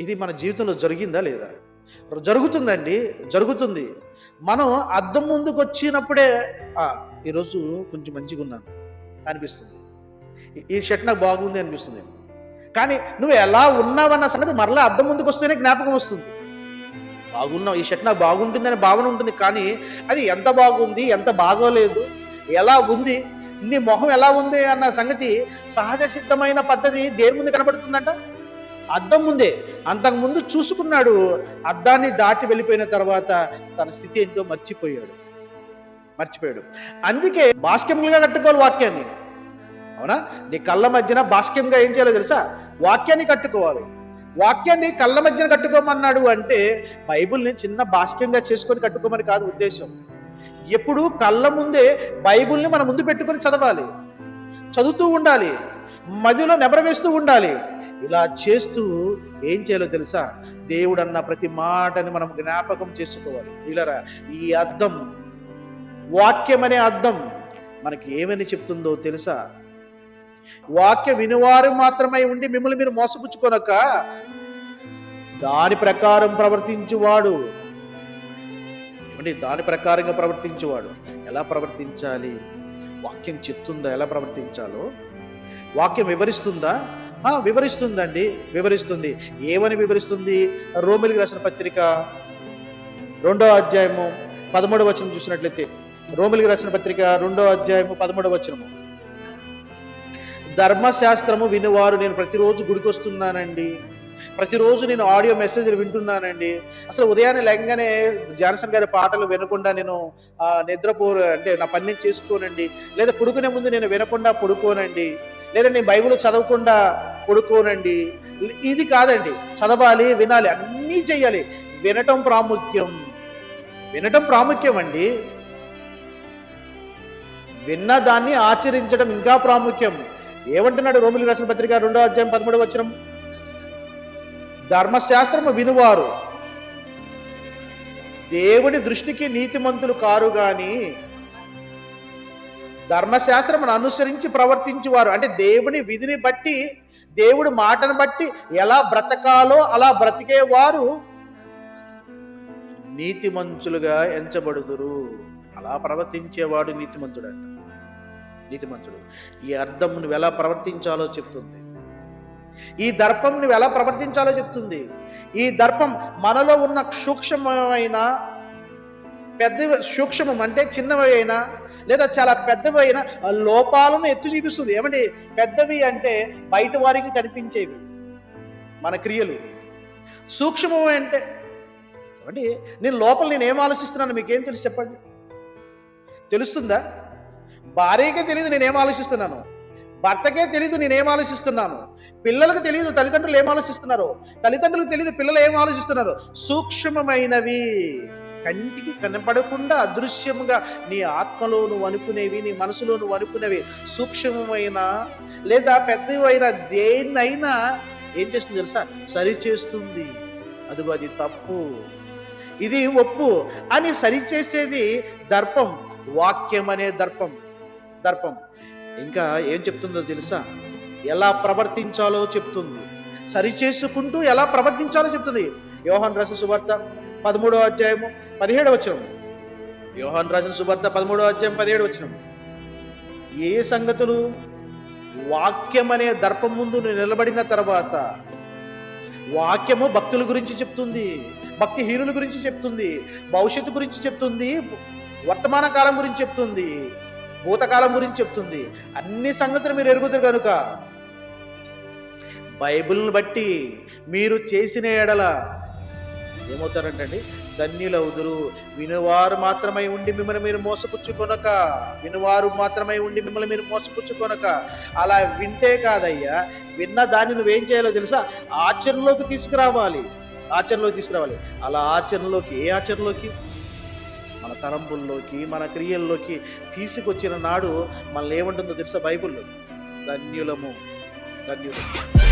ఇది మన జీవితంలో జరిగిందా లేదా? జరుగుతుందండి జరుగుతుంది. మనం అద్దం ముందుకు వచ్చినప్పుడే ఈరోజు కొంచెం మంచిగా ఉన్నాను అనిపిస్తుంది. ఈ- ఈ షర్ట్ నాకు బాగుంది అనిపిస్తుంది. కానీ నువ్వు ఎలా ఉన్నావన్న సంగతి మరలా అద్దం ముందుకు వస్తేనే జ్ఞాపకం వస్తుంది. బాగున్నావు ఈ షర్ట్ నాకు బాగుంటుందనే భావన ఉంటుంది కానీ అది ఎంత బాగుంది ఎంత బాగోలేదు ఎలా ఉంది నీ మొహం ఎలా ఉంది అన్న సంగతి సహజ సిద్ధమైన పద్ధతి దేని ముందు కనబడుతుందంట? అద్దం ముందే అంతకుముందు చూసుకున్నాడు. అద్దాన్ని దాటి వెళ్ళిపోయిన తర్వాత తన స్థితి ఏంటో మర్చిపోయాడు. మర్చిపోయాడు. అందుకే బాస్కెంగా కట్టుకోవాలి వాక్యాన్ని. అవునా? నీ కళ్ళ మధ్యన బాస్కెంగా ఏం చేయాలో తెలుసా? వాక్యాన్ని కట్టుకోవాలి. వాక్యాన్ని కళ్ళ మధ్యన కట్టుకోమన్నాడు అంటే బైబిల్ని చిన్న బాస్కెంగా చేసుకొని కట్టుకోమని కాదు ఉద్దేశం. ఎప్పుడు కళ్ళ ముందే బైబిల్ని మన ముందు పెట్టుకొని చదవాలి. చదువుతూ ఉండాలి. మధ్యలో నెబరవేస్తూ ఉండాలి. ఇలా చేస్తూ ఏం చేయాలో తెలుసా? దేవుడు అన్న ప్రతి మాటని మనం జ్ఞాపకం చేసుకోవాలి. వీళ్ళరా ఈ అర్థం వాక్యం అనే అర్థం మనకి ఏమని చెప్తుందో తెలుసా? వాక్య వినివారు మాత్రమై ఉండి మిమ్మల్ని మీరు మోసపుచ్చుకొనక దాని ప్రకారం ప్రవర్తించువాడు. ఏమండి? దాని ప్రకారంగా ప్రవర్తించేవాడు. ఎలా ప్రవర్తించాలి? వాక్యం చెప్తుందా? ఎలా ప్రవర్తించాలో? వాక్యం వివరిస్తుందా? వివరిస్తుందండి వివరిస్తుంది. ఏమని వివరిస్తుంది? రోమిలికి రాసిన పత్రిక రెండో అధ్యాయము పదమూడవ వచనం చూసినట్లయితే రోమిలికి రాసిన పత్రిక రెండో అధ్యాయము పదమూడవ వచనము. ధర్మశాస్త్రము వినివారు నేను ప్రతిరోజు గుడికొస్తున్నానండి. ప్రతిరోజు నేను ఆడియో మెసేజ్లు వింటున్నానండి. అసలు ఉదయాన్నే లేకగానే జాన్సన్ గారి పాటలు వినకుండా నేను ఆ, నిద్రపో అంటే నా పని నేను చేసుకోనండి. లేదా పడుకునే ముందు నేను వినకుండా పడుకోనండి. లేదా నేను బైబిల్ చదవకుండా కొడుకోనండి ఇది కాదండి. చదవాలి వినాలి అన్నీ చెయ్యాలి వినటం ప్రాముఖ్యం. వినటం ప్రాముఖ్యం అండి. విన్న దాన్ని ఆచరించడం ఇంకా ప్రాముఖ్యం. ఏమంటున్నాడు రోమిలి రాసిన పత్రిక రెండో అధ్యాయం పదమూడవ వచ్చిన ధర్మశాస్త్రము వినువారు. దేవుని దృష్టికి నీతిమంతులు కారు కానీ ధర్మశాస్త్రమును అనుసరించి ప్రవర్తించేవారు. అంటే దేవుని విధిని బట్టి దేవుడి మాటను బట్టి ఎలా బ్రతకాలో అలా బ్రతికేవారు. నీతిమంతులుగా ఎంచబడుదురు. అలా ప్రవర్తించేవాడు నీతిమంతుడు అంట. నీతిమంతుడు. ఈ అర్థం నువ్వు ఎలా ప్రవర్తించాలో చెప్తుంది. ఈ దర్పం నువ్వు ఎలా ప్రవర్తించాలో చెప్తుంది. ఈ దర్పం మనలో ఉన్న సూక్ష్మమైన పెద్ద సూక్ష్మం అంటే చిన్నవి అయినా లేదా చాలా పెద్దవి లోపాలను ఎత్తు చూపిస్తుంది. ఏమంటే పెద్దవి అంటే బయట వారికి కనిపించేవి. మన క్రియలు. సూక్ష్మం అంటే ఏమండి? నేను లోపల నేను ఏం ఆలోచిస్తున్నాను మీకేం తెలుసు చెప్పండి? తెలుస్తుందా? భార్యకే తెలియదు నేనేం ఆలోచిస్తున్నాను. భర్తకే తెలియదు నేనేం ఆలోచిస్తున్నాను. పిల్లలకు తెలియదు తల్లిదండ్రులు ఏం ఆలోచిస్తున్నారు. తల్లిదండ్రులకు తెలియదు పిల్లలు ఏం ఆలోచిస్తున్నారు? సూక్ష్మమైనవి. కంటికి కనపడకుండా అదృశ్యముగా నీ ఆత్మలో నువ్వు అనుకునేవి నీ మనసులో నువ్వు అనుకునేవి సూక్ష్మమైన లేదా పెద్దవైన దేన్నైనా ఏం చేస్తుంది తెలుసా? సరి చేస్తుంది అది తప్పు. ఇది ఒప్పు అని సరిచేసేది దర్పం. వాక్యం అనే దర్పం. దర్పం. ఇంకా ఏం చెప్తుందో తెలుసా? ఎలా ప్రవర్తించాలో చెప్తుంది. సరి చేసుకుంటూ ఎలా ప్రవర్తించాలో చెప్తుంది. యోహన్ రస సువార్త పదమూడో అధ్యాయము పదిహేడు వచనం. యోహాన్ రాసిన సుభర్త పదమూడో అధ్యాయం పదిహేడు వచనం. ఏ సంగతులు? వాక్యం అనే దర్పం ముందు నిలబడిన తర్వాత వాక్యము భక్తుల గురించి చెప్తుంది భక్తిహీనుల గురించి చెప్తుంది భవిష్యత్తు గురించి చెప్తుంది వర్తమాన కాలం గురించి చెప్తుంది భూతకాలం గురించి చెప్తుంది. అన్ని సంగతులు మీరు ఎరుగుతారు కనుక బైబిల్ని బట్టి మీరు చేసిన ఎడల ఏమవుతారంటండి? ధన్యులవుదురు. వినువారు మాత్రమై ఉండి మిమ్మల్ని మీరు మోసపుచ్చుకొనక. వినువారు మాత్రమై ఉండి మిమ్మల్ని మీరు మోసపుచ్చుకొనక. అలా వింటే కాదయ్యా విన్న దాన్ని నువ్వేం చేయాలో తెలుసా? ఆచరణలోకి తీసుకురావాలి. ఆచరణలోకి తీసుకురావాలి. అలా ఆచరణలోకి ఏ ఆచరణలోకి? మన తలంపుల్లోకి మన క్రియల్లోకి తీసుకొచ్చిన నాడు మనల్ని ఏముంటుందో తెలుసా బైబిల్లో? ధన్యులము. ధన్యులము